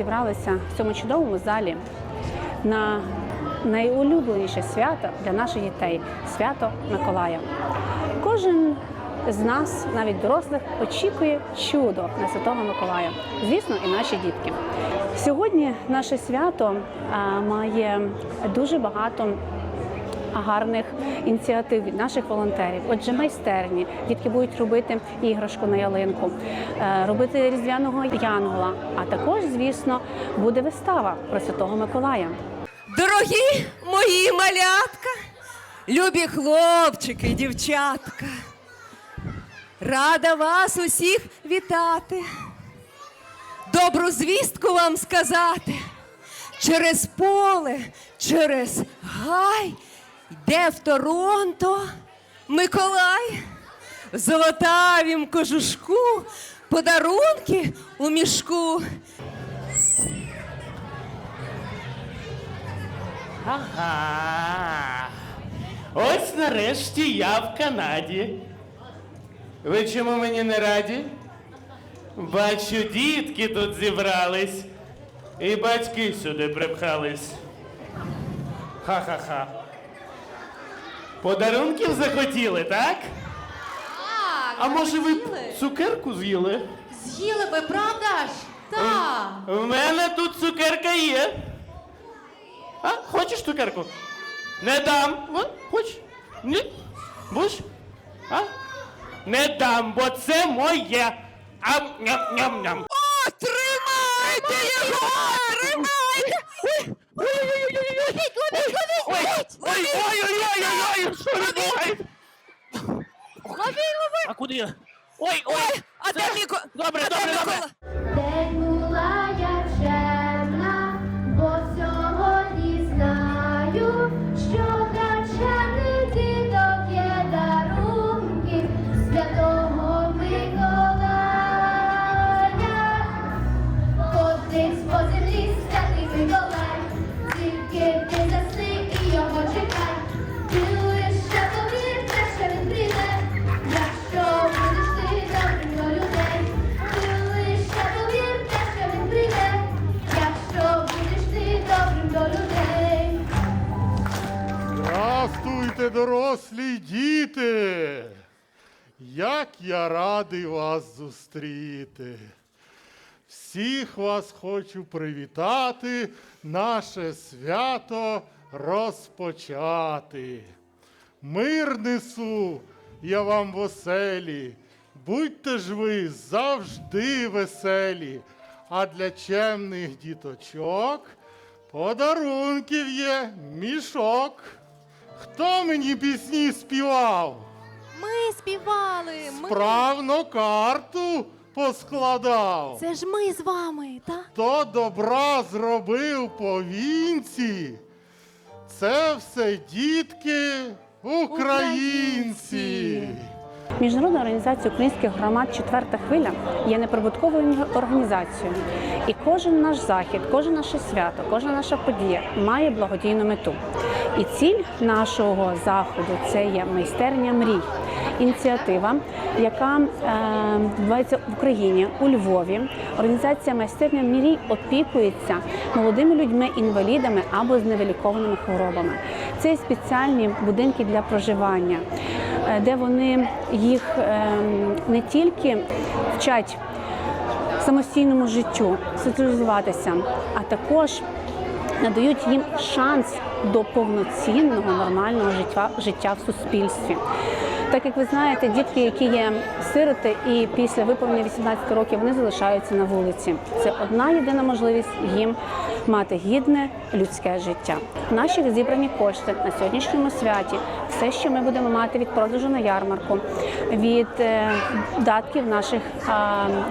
зібралися в цьому чудовому залі на найулюбленіше свято для наших дітей свято Миколая. Кожен з нас, навіть дорослих, очікує чудо на Святого Миколая. Звісно, і наші дітки. Сьогодні наше свято має дуже багато гарних ініціатив від наших волонтерів. Отже, майстерні дітки будуть робити іграшку на ялинку, е, робити різдвяного янгола. А також, звісно, буде вистава про Святого Миколая. Дорогі мої малятка, любі хлопчики, дівчатка. Рада вас усіх вітати. Добру звістку вам сказати. Через поле, через гай йде в Торонто Миколай в золотавім кожушку, подарунки у мішку. Ага. Ось нарешті я в Канаді. Ви чому мені не раді? Бачу, дітки тут зібрались. І батьки сюди припхались. Ха-ха-ха. Подарунків захотіли, так? Так, А може ви цукерку з'їли? З'їли ви, правда ж? Так. В мене тут цукерка є. А, хочеш цукерку? Не дам. Во, Хочеш? Ні? Будеш? А? Не дам, бо це моє. Ам, ням, ням, ням. О, тримайте його! Тримайте! Ой, ой, ой, ой, ой, ой, ой, що відбувається? А куди? Ой, ой, А де Міко? Добре, А добре, добре. День була я чемна, бо сьогодні знаю, що чемних діток є дарунки святого Миколая. Ходить по землі святий Миколай, Здравствуйте, дорослі діти! Як я радий вас зустріти! Всіх вас хочу привітати, наше свято розпочати. Мир несу я вам в оселі, будьте ж ви завжди веселі, а для чемних діточок подарунків є мішок. Хто мені пісні співав? Ми співали. Ми. Справно карту поскладав. Це ж ми з вами, так? Хто добра зробив по вінці, це все дітки українці. Міжнародна організація українських громад Четверта хвиля є неприбутковою організацією. І кожен наш захід, кожне наше свято, кожна наша подія має благодійну мету. І ціль нашого заходу це є майстерня мрій. Ініціатива, яка е, в Україні у Львові. Організація майстерня мрій опікується молодими людьми-інвалідами або з невилікованими хворобами. Це спеціальні будинки для проживання, де вони їх ем, не тільки вчать самостійному життю, соціалізуватися, а також надають їм шанс до повноцінного нормального життя, життя в суспільстві. Так як ви знаєте, дітки, які є сироти, і після виповнення 18 років вони залишаються на вулиці. Це одна єдина можливість їм мати гідне людське життя. Наші зібрані кошти на сьогоднішньому святі, все, що ми будемо мати від продажу на ярмарку, від е, датків наших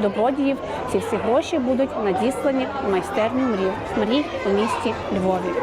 добродіїв, ці всі гроші будуть надіслані в майстерню мрій у місті Львові.